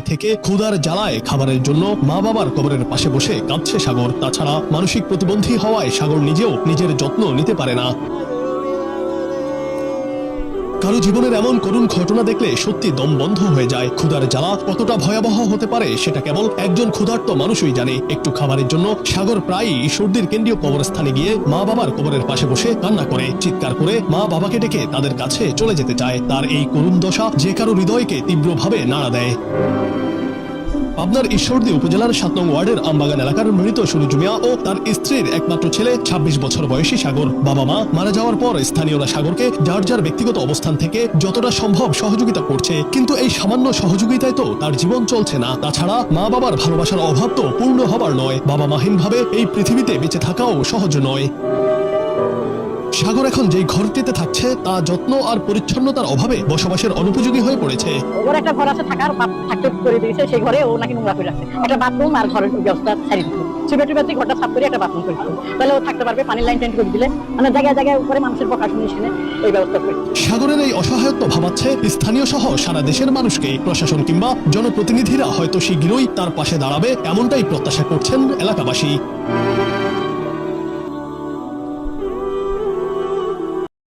থেকে ক্ষুধার জ্বালায় খাবারের জন্য মা বাবার কবরের পাশে বসে কাঁদছে সাগর। তাছাড়া মানসিক প্রতিবন্ধী হওয়ায় সাগর নিজেও নিজের যত্ন নিতে পারে না। কারও জীবনের এমন করুণ ঘটনা দেখলে সত্যি দম বন্ধ হয়ে যায়। ক্ষুধার জ্বালা কতটা ভয়াবহ হতে পারে সেটা কেবল একজন ক্ষুধার্ত মানুষই জানে। একটু খাবারের জন্য সাগর প্রায়ই সর্দির কেন্দ্রীয় কবরস্থানে গিয়ে মা বাবার কবরের পাশে বসে কান্না করে। চিৎকার করে মা বাবাকে ডেকে তাদের কাছে চলে যেতে চায়। তার এই করুণ দশা যে কারও হৃদয়কে তীব্রভাবে নাড়া দেয়। পাবনার ঈশ্বরদী উপজেলার সাত নং ওয়ার্ডের আমবাগান এলাকার মৃত সুরুজ মিয়া ও তার স্ত্রীর একমাত্র ছেলে ২৬ বছর বয়সী সাগর। বাবা মা মারা যাওয়ার পর স্থানীয়রা সাগরকে যার যার ব্যক্তিগত অবস্থান থেকে যতটা সম্ভব সহযোগিতা করছে, কিন্তু এই সামান্য সহযোগিতায় তো তার জীবন চলছে না। তাছাড়া মা বাবার ভালোবাসার অভাব তো পূর্ণ হবার নয়। বাবা মাহীনভাবে এই পৃথিবীতে বেঁচে থাকাও সহজ নয়। সাগর এখন যেই ঘরটিতে থাকছে তা যত্ন আর পরিচ্ছন্নতার অভাবে বসবাসের অনুপযোগী হয়ে পড়েছে। ওর একটা ঘর আছে থাকার থাকতে করে দিয়েছে সেই ঘরে ও নাকি নোংরা করে আছে একটা বাথরুম আর ঘরের ব্যবস্থা ছাড়ি দিত চুবে টুবে ঘরটা সাফ করে একটা বাথরুম করে তাহলে ও থাকতে পারবে পানির লাইন টেন করে দিলে। মানে জায়গায় জায়গায় উপরে মানুষের পকা শুনে শুনে এই ব্যবস্থা করে সাগরের এই অসহায়ত্ব ভাবাচ্ছে স্থানীয় সহ সারা দেশের মানুষকে। প্রশাসন কিংবা জনপ্রতিনিধিরা হয়তো শীঘ্রই তার পাশে দাঁড়াবে এমনটাই প্রত্যাশা করছেন এলাকাবাসী।